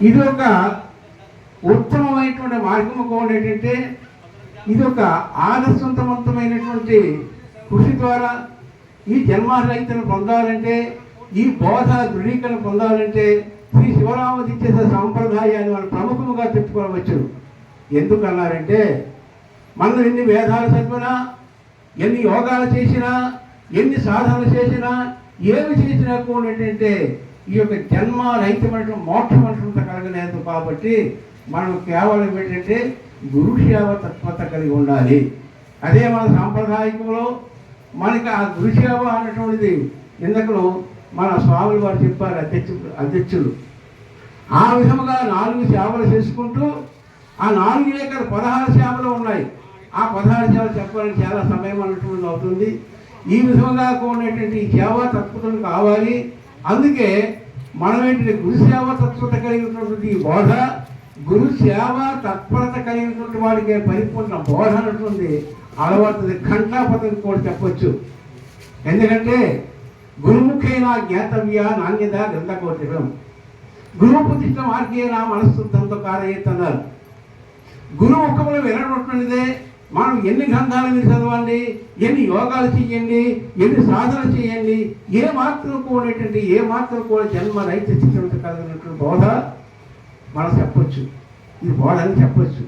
ఇది ఒక ఉత్తమమైనటువంటి మార్గం కూడా ఏంటంటే ఇది ఒక ఆదర్శవంతవంతమైనటువంటి కృషి ద్వారా ఈ జన్మరహితను పొందాలంటే ఈ బోధ దృఢీకరణ పొందాలంటే శ్రీ శివరామదిత్య సాంప్రదాయాన్ని మనం ప్రముఖముగా చెప్పుకోవచ్చు ఎందుకన్నారంటే మనం ఎన్ని వేదాలు చదివినా ఎన్ని యోగాలు చేసినా ఎన్ని సాధనలు చేసినా ఏమి చేసినా కూడా ఏంటంటే ఈ యొక్క జన్మ రహితమైన మోక్షం అంటుంట కలగలేదు కాబట్టి మనం కేవలం ఏంటంటే గురు సేవ తత్వత కలిగి ఉండాలి. అదే మన సాంప్రదాయకంలో మనకి ఆ గురు సేవ అన్నటువంటిది ఇందుకు మన స్వాములు వారు చెప్పారు అధ్యక్షుడు అధ్యక్షులు. ఆ విధముగా నాలుగు సేవలు చేసుకుంటూ ఆ నాలుగు ఏకర పదహారు సేవలు ఉన్నాయి. ఆ పదహారు సేవలు చెప్పాలని చాలా సమయం అన్నటువంటిది అవుతుంది. ఈ విధంగా ఉన్నటువంటి ఈ సేవ తత్వతలు కావాలి. అందుకే మనం ఏంటంటే గురు తత్వత కలిగినటువంటి బోధ గురుసేవ తత్పరత కలిగినటువంటి వాడికి పరిపూర్ణ బోధ అంటుంది అలవాటు ఘంటాపతిని కూడా చెప్పొచ్చు. ఎందుకంటే గురుముఖైన జ్ఞాతవ్య నాణ్యత గ్రంథకోటిరం గురువు ప్రతిష్ట మనస్సు తంతో కారయ్యన్నారు గురువు ముఖములు వినటువంటిదే మనం ఎన్ని గ్రంథాలు మీరు చదవండి? ఎన్ని యోగాలు చేయండి? ఎన్ని సాధన చేయండి? ఏ మాత్రం కూడేటువంటి ఏ మాత్రం కూడా జన్మ రైతు స్థితి కలిగినటువంటి బోధ మనం చెప్పొచ్చు. ఇది బోధ అని చెప్పొచ్చు.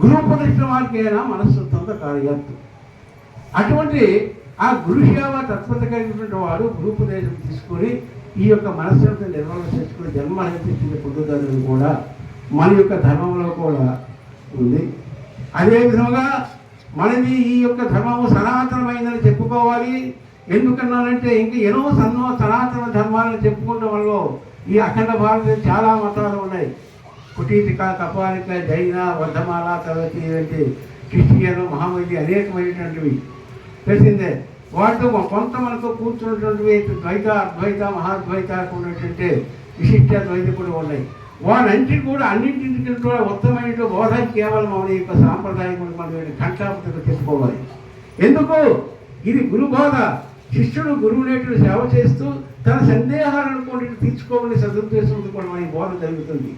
గురువు ప్రతిష్ట మనస్సు మనస్సుద్ధంతో కార్యత్తు అటువంటి ఆ గురు సేవ తత్వత కలిగినటువంటి వాడు గురుపదేశం తీసుకొని ఈ యొక్క మనస్సును నిర్వహణ చేసుకుని జన్మ స్థితిని పొందుతారని కూడా మన యొక్క ధర్మంలో కూడా ఉంది. అదే విధముగా మనది ఈ యొక్క ధర్మము సనాతనమైందని చెప్పుకోవాలి. ఎందుకన్నానంటే ఇంకా ఎన్నో సన్నో సనాతన ధర్మాలను చెప్పుకోవడం వల్ల ఈ అఖండ భారత చాలా మతాలు ఉన్నాయి. కుటీతిక కపాలిక జైన వర్ధమాల తరగతి వంటి క్రిస్టియన్ మహామతి అనేకమైనటువంటివి. తెలిసిందే వాటితో కొంత మనకు కూర్చున్నటువంటివి ద్వైత అద్వైత మహాద్వైత ఉన్నటువంటి విశిష్ట ద్వైత కూడా ఉన్నాయి. వాటన్నింటినీ కూడా అన్నింటికి కూడా ఉత్తమైన బోధ కేవలం మన యొక్క సాంప్రదాయం మనం ఘంటాపతిగా చెప్పుకోవాలి ఎందుకు? ఇది గురు బోధ. శిష్యుడు గురువు నేటిని సేవ చేస్తూ తన సందేహాలను కొన్ని తీర్చుకోవాలని సదుద్దేశంతో కూడా మన బోధ జరుగుతుంది.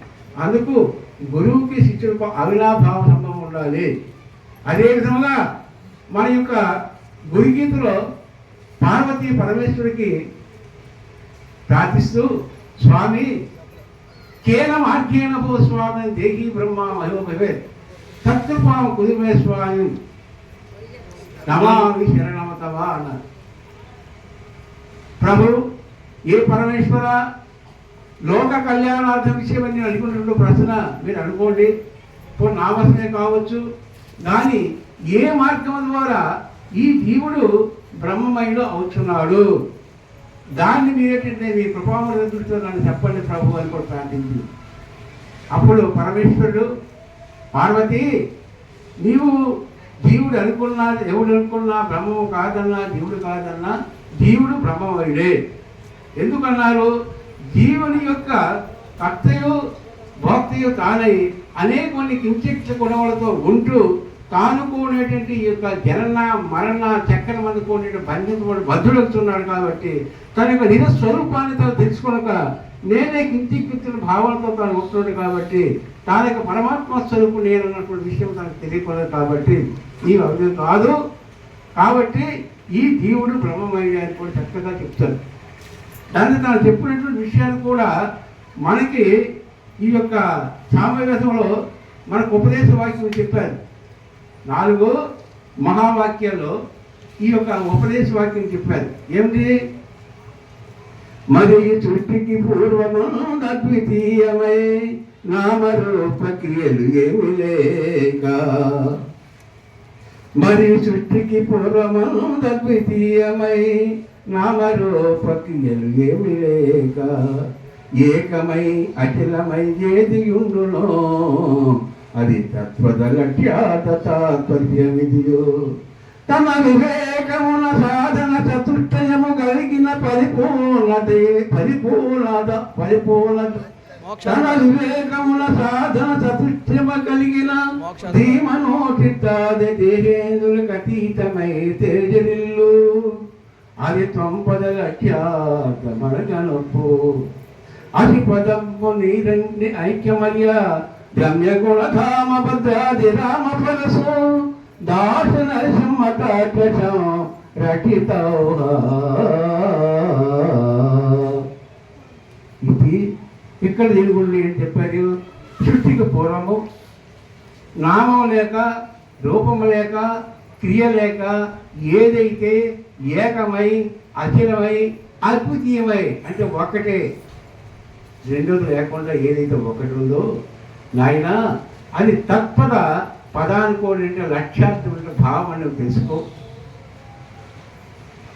అందుకు గురువుకి శిష్యుడికి అవినాభావ సంబంధం ఉండాలి. అదేవిధంగా మన యొక్క గురుగీతలో పార్వతీ పరమేశ్వరుడికి ప్రార్థిస్తూ స్వామి కేన మార్గేణ భో స్వామి బ్రహ్మ మహిమ భవే. సత్కృపాం కుదిమే స్వామి. నమామి శరణమతవా అన్నారు. ప్రభు ఏ పరమేశ్వర లోక కళ్యాణార్థ విషయమని నేను అనుకుంటున్న ప్రశ్న మీరు అనుకోండి. ఇప్పుడు నామసమే కావచ్చు. కానీ ఏ మార్గం ద్వారా ఈ జీవుడు బ్రహ్మమయుడు అవుతున్నాడు దాన్ని మీరేటంటే మీ కృపామృత దృష్టిలో నన్ను చెప్పండి ప్రభు అని కూడా ప్రార్థించింది. అప్పుడు పరమేశ్వరుడు పార్వతి నీవు జీవుడు అనుకున్నా దేవుడు అనుకున్నా బ్రహ్మము కాదన్నా జీవుడు కాదన్నా జీవుడు బ్రహ్మమయుడే. ఎందుకన్నారు? జీవుని యొక్క కర్తయు భోక్తయు తానై అనేకమంది కించిత్ల గుణములతో ఉంటూ తానుకునేటువంటి ఈ యొక్క జనన మరణ చక్కన మంది బంధించబడి బద్ధుడవుతున్నాడు కాబట్టి తన యొక్క నిజ స్వరూపాన్ని తను తెలుసుకోనక నేనే కించిక్కించిన భావాలతో తాను ఉంటున్నాడు కాబట్టి తాన యొక్క పరమాత్మ స్వరూపు నేను అన్నటువంటి విషయం తనకు తెలియకూడదు కాబట్టి ఈ అర్థం కాదు. కాబట్టి ఈ జీవుడు బ్రహ్మమయుడు అని కూడా చక్కగా చెప్తాడు. దాన్ని తాను చెప్పినటువంటి విషయాలు కూడా మనకి ఈ యొక్క సామవేశంలో మనకు ఉపదేశ వాక్యం చెప్పారు. నాలుగు మహావాక్యంలో ఈ యొక్క ఉపదేశ వాక్యం చెప్పారు. ఏమిటి? మరి సృష్టికి పూర్వము అద్వితీయమై నామరూప క్రియలు ఏమి లేక మరి సృష్టికి పూర్వము అద్వితీయమై నామరూప క్రియలు ఏమి లేక ఏకమై అఖిలమై ఏది ఉండునో అది తాత్పర్యమిదియో తమ వివేకమున సాధన చతుష్టయము కలిగిన పరిపూర్ణత పరిపూర్ణత పరిపూర్ణత. తన వివేకముల సాధన చతుష్టమ కలిగిన ధీమనోచిత్తాది దేహేంద్రులకు అతీతమై తేజరిల్లు. అది త్వంపద లక్ష్యాత మనగనొప్పు అధిపదము నీరండి ఐక్యమర్య రమ్య గుణధామ భద్రాది రామ ఫలసు దాసన సమ్మటాటం రటిత ఇది ఇక్కడ దేవుళ్ళు గురించి ఏం చెప్పారు సృష్టికి పూర్వము. నామం లేక రూపం లేక క్రియ లేక ఏదైతే ఏకమై అఖిలమై అద్వితీయమై అంటే ఒక్కటే. రెండోది లేకుండా ఏదైతే ఒకటి ఉందో నాయనా అది తత్పద పదానుకోని లక్ష్యార్థమైన భావం అని తెలుసుకో.